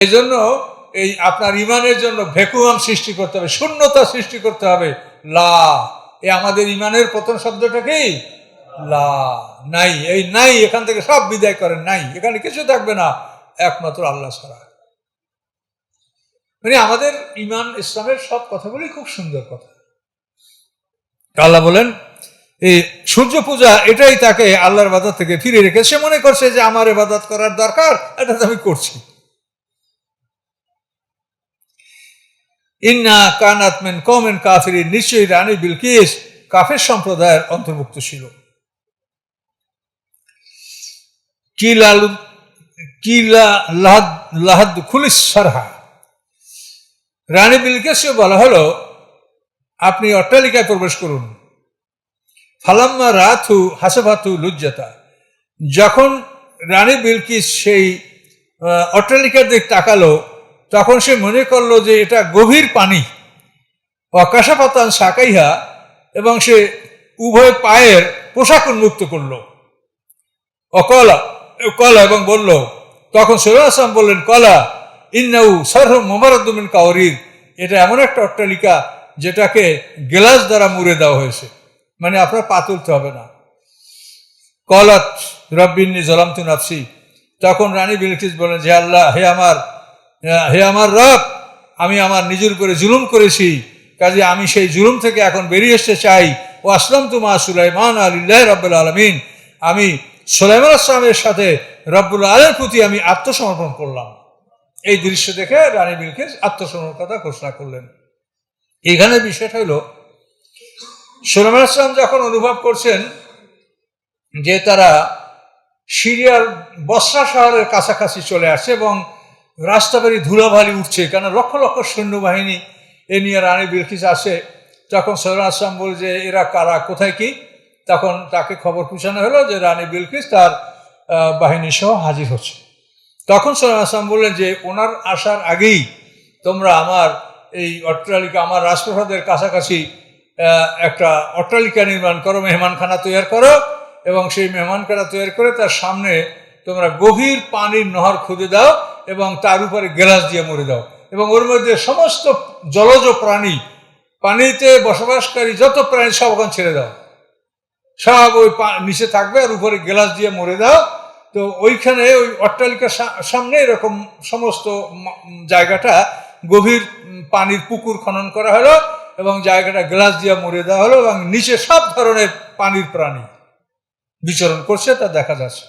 এই জন্য এই আপনার ইমানের জন্য ভ্যাকুয়াম সৃষ্টি করতে হবে, শূন্যতা সৃষ্টি করতে হবে। লা এ আমাদের ইমানের প্রথম শব্দটা কি? লা, নাই, এই নাই এখান থেকে সব বিদায় করেন, নাই, এখানে কিছু থাকবে না, একমাত্র আল্লাহ ছাড়া। মানে আমাদের ইমান, ইসলামের সব কথাগুলি খুব সুন্দর কথা। আল্লাহ বলেন, এই সূর্য পূজা এটাই তাকে আল্লাহর বাজার থেকে ফিরে রেখে সে মনে করছে যে আমার এবাদত করার দরকার এটা তো আমি করছি। ইন্না কানাত মেন কমেন কাফিরি নিশ্চয়ই রানী বিলকিস কাফের সম্প্রদায়ের অন্তর্ভুক্ত ছিল। লাহাদ রানী বিলকিসকে বলা হলো, আপনি অট্টালিকায় প্রবেশ করুন। ফালাম্মা রাথু হাসাভাতু লুজ্জাতা। যখন রানী বিলকিস সেই অট্টালিকার দিক তাকালো তখন সে মনে করল যে এটা গভীর পানি। অকাশাপাতান সাকাইহা এবং সে উভয় পায়ের পোশাক উন্মুক্ত করল। অকলা, কলা এবং বলল, তখন আসলাম বললেন, কলা ইন্নাউ সরহ মোমারদ্দমিন কাউরির এটা এমন একটা অট্টালিকা যেটাকে গ্লাস দ্বারা মুড়ে দেওয়া হয়েছে। মানে আপনার পা তুলতে হবে না। কলাত রব্বিন্নি জলামতু নাফসি। তখন রানী বিলকিস বলেন যে আল্লাহ, হে আমার হে আমার রব, আমি আমার নিজের উপরে জুলুম করেছি। কাজে আমি সেই জুলুম থেকে এখন বেরিয়ে আসতে চাই। ও আসলাম তুমা সুলাইমান আলিল্লাহ রব্বুল আলমিন। আমি সুলাইমান আসলামের সাথে রব্বুল আলের প্রতি আমি আত্মসমর্পণ করলাম। এই দৃশ্য দেখে রানী বিলকিস আত্মসমর্পণ কথা ঘোষণা করলেন। এখানে বিষয়টা হলো, সুলাইমান আসলাম যখন অনুভব করছেন যে তারা সিরিয়ার বসরা শহরের কাছাকাছি চলে আসছে এবং রাস্তাবাড়ি ধুলাভালি উঠছে, কেন লক্ষ লক্ষ সৈন্যবাহিনী এ নিয়ে রানী বিলকিস আসে। তখন সৈয়দ আসলাম বলে যে, এরা কারা? কোথায় কি? তখন তাকে খবর পৌঁছানো হলো যে, রানী বিলকিস তার বাহিনী সহ হাজির হচ্ছে। তখন সৈয়দ আসলাম বললেন যে, ওনার আসার আগেই তোমরা আমার এই অট্টালিকা, আমার রাজপ্রসাদের কাছাকাছি একটা অট্টালিকা নির্মাণ করো, মেহমানখানা তৈরি করো এবং সেই মেহমানখানা তৈরি করে তার সামনে তোমরা গভীর পানির নহর খুঁজে দাও এবং তার উপরে গ্লাস দিয়ে মরে দাও এবং ওর মধ্যে সমস্ত জলজ প্রাণী, পানিতে বসবাসকারী যত প্রাণী সব ওখানে ছেড়ে দাও। সব ওই নিচে থাকবে আর উপরে গ্লাস দিয়ে মরে দাও। তো ওইখানে ওই অট্টালিকার সামনে এরকম সমস্ত জায়গাটা গভীর পানির পুকুর খনন করা হলো এবং জায়গাটা গ্লাস দিয়ে মরে দেওয়া হলো এবং নিচে সব ধরনের পানির প্রাণী বিচরণ করছে, তা দেখা যাচ্ছে।